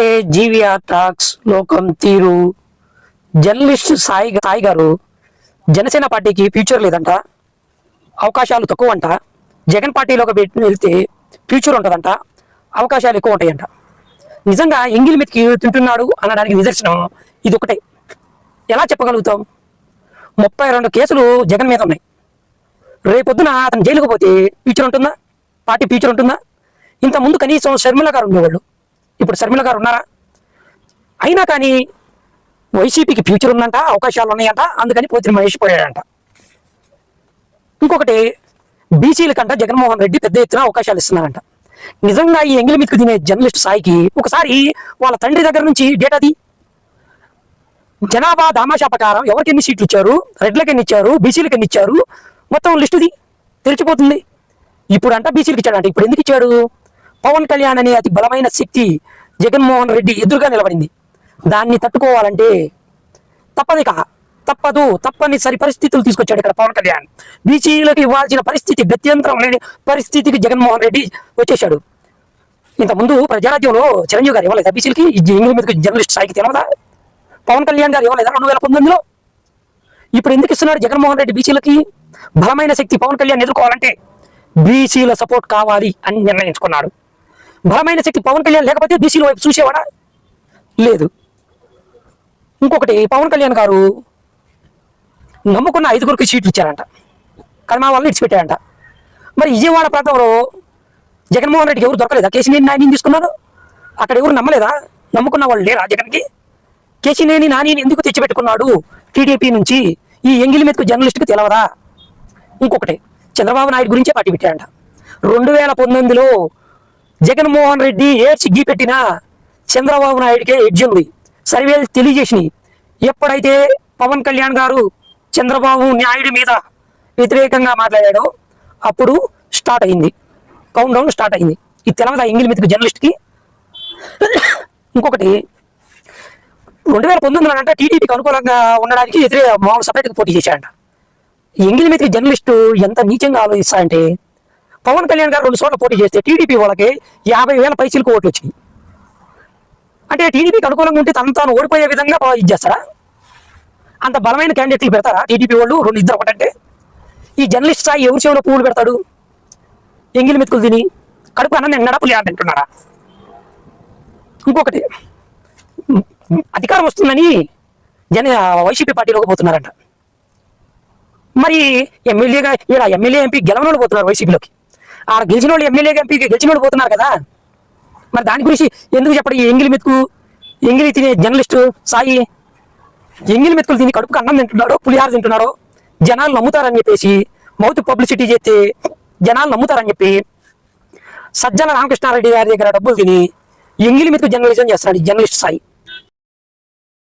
ఏ GVR talks లోకం తీరు. Journalist Sai Sai గారు జనసేన పార్టీకి ఫ్యూచర్ లేదంట అవకాశాలు తక్కువ అంట జగన్ పార్టీలోకి పెట్టి వెళ్తే ఫ్యూచర్ ఉంటుందంట అవకాశాలు ఎక్కువ ఉంటాయంట నిజంగా ఎంగిల్ మీదకి తింటున్నాడు అనడానికి నిదర్శనం ఇది ఒకటే ఎలా చెప్పగలుగుతాం? ముప్పై రెండు కేసులు జగన్ మీద ఉన్నాయి. రేపొద్దున అతను జైలుకు పోతే ఫ్యూచర్ ఉంటుందా? పార్టీ ఫ్యూచర్ ఉంటుందా? ఇంత ముందు కనీసం షర్మిల గారు ఉండేవాళ్ళు. ఇప్పుడు శర్మిల గారు ఉన్నారా? అయినా కానీ వైసీపీకి ఫ్యూచర్ ఉందంట అవకాశాలు ఉన్నాయంట అందుకని పోతిన మహేష్ పోయాడంట. ఇంకొకటి బీసీల కంటే జగన్మోహన్ రెడ్డి పెద్ద ఎత్తున అవకాశాలు ఇస్తున్నారంట. నిజంగా ఈ ఎంగిలి మీదకి తినే జర్నలిస్ట్ సాయికి ఒకసారి వాళ్ళ తండ్రి దగ్గర నుంచి డేటాది జనాభా దామాషా ప్రకారం ఎవరికి ఎన్ని సీట్లు ఇచ్చారు? రెడ్లకి ఎన్ని ఇచ్చారు? బీసీలకు ఎన్ని ఇచ్చారు? మొత్తం లిస్టుది తెలిసిపోతుంది ఇప్పుడు అంట బీసీలకు ఇచ్చాడంట. ఇప్పుడు ఎందుకు ఇచ్చాడు? పవన్ కళ్యాణ్ అనే అతి బలమైన శక్తి జగన్మోహన్ రెడ్డి ఎదురుగా నిలబడింది. దాన్ని తట్టుకోవాలంటే తప్పదిక తప్పదు తప్పనిసరి పరిస్థితులు తీసుకొచ్చాడు ఇక్కడ పవన్ కళ్యాణ్. బీసీలకు ఇవ్వాల్సిన పరిస్థితి గత్యంతరం లేని పరిస్థితికి జగన్మోహన్ రెడ్డి వచ్చేశాడు. ఇంతకుముందు ప్రజారాజ్యంలో చిరంజీవి గారు ఇవ్వలేదా బీసీలకి? ఈ ఇంగ్లీష్ మీదకి జర్నలిస్ట్ స్థాయికి తెలవదా? పవన్ కళ్యాణ్ గారు ఇవ్వలేదా రెండు వేల పంతొమ్మిదిలో? ఇప్పుడు ఎందుకు ఇస్తున్నాడు జగన్మోహన్ రెడ్డి బీసీలకి? బలమైన శక్తి పవన్ కళ్యాణ్ ఎదుర్కోవాలంటే బీసీల సపోర్ట్ కావాలి అని నిర్ణయించుకున్నాడు. బలమైన శక్తి పవన్ కళ్యాణ్ లేకపోతే బీసీల వైపు చూసేవాడా? లేదు. ఇంకొకటి పవన్ కళ్యాణ్ గారు నమ్ముకున్న ఐదుగురికి సీట్లు ఇచ్చారంట. కానీ మా వాళ్ళని ఇచ్చిపెట్టారంట మరి విజయవాడ ప్రాంతంలో జగన్మోహన్ రెడ్డికి ఎవరు దొరకలేదా? కేసీనేని నాని తీసుకున్నారు? అక్కడ ఎవరు నమ్మలేదా? నమ్ముకున్న వాళ్ళు లేరా జగన్కి? కేసీనేని నాని ఎందుకు తెచ్చిపెట్టుకున్నాడు టీడీపీ నుంచి? ఈ ఎంగిలి మీదకు జర్నలిస్ట్కి తెలవదా? ఇంకొకటి చంద్రబాబు నాయుడు గురించే పార్టీ పెట్టారంట. రెండు వేల పంతొమ్మిదిలో జగన్మోహన్ రెడ్డి ఏడ్చి గీ పెట్టిన చంద్రబాబు నాయుడికే ఎడ్జ్ ఉంది. సర్వేలు తెలియజేసినాయి. ఎప్పుడైతే పవన్ కళ్యాణ్ గారు చంద్రబాబు నాయుడు మీద వ్యతిరేకంగా మాట్లాడాడో అప్పుడు స్టార్ట్ అయింది. కౌంట్ డౌన్ స్టార్ట్ అయింది. ఇది తెలవదా ఎంగిల్ మెతుకు జర్నలిస్ట్కి ఇంకొకటి రెండు వేల పంతొమ్మిదిలో అంటే టీడీపీకి అనుకూలంగా ఉండడానికి వ్యతిరేక మామూలు సపరేట్గా పోటీ చేశాడంట. ఎంగిల్ మీద జర్నలిస్టు ఎంత నీచంగా ఆలోచిస్తారంటే పవన్ కళ్యాణ్ గారు రెండు చోట్ల పోటీ చేస్తే టీడీపీ వాళ్ళకి యాభై వేల పైసలకు ఓట్లు వచ్చినాయి. అంటే టీడీపీకి అనుకూలంగా ఉంటే తను తాను ఓడిపోయే విధంగా ఇచ్చేస్తారా అంత బలమైన క్యాండిడేట్లు పెడతారా టీడీపీ వాళ్ళు? రెండు ఇద్దరు ఒకటంటే ఈ జర్నలిస్ట్ స్థాయి ఎవరి చెవులో పువ్వులు పెడతాడు? ఎంగిలి మెతుకులు తిని కడుపు అన్నం ఎంగడా పులి అంటున్నారా ఇంకొకటి అధికారం వస్తుందని జన వైసీపీ పార్టీలోకి పోతున్నారంట. మరి ఎమ్మెల్యేగా ఇలా ఎమ్మెల్యే ఎంపీ గెలవని పోతున్నారు వైసీపీలోకి. ఆడ గెలిచిన వాళ్ళు ఎమ్మెల్యేగా ఎంపీకి గెలిచిన వాళ్ళు పోతున్నారు కదా. మరి దాని గురించి ఎందుకు చెప్పడం? ఈ ఎంగిలి మెతుకు ఎంగిలి తినే జర్నలిస్టు సాయి ఎంగిలి మెతుకులు తిని కడుపుకు అన్నం తింటున్నాడో పులిహార తింటున్నాడో జనాలు నమ్ముతారని చెప్పేసి మౌత్ పబ్లిసిటీ చేస్తే జనాలు నమ్ముతారని చెప్పి సజ్జల రామకృష్ణారెడ్డి గారి దగ్గర డబ్బులు తిని ఎంగిలి మెతుకు జర్నలిజం చేస్తున్నాడు జర్నలిస్ట్ సాయి.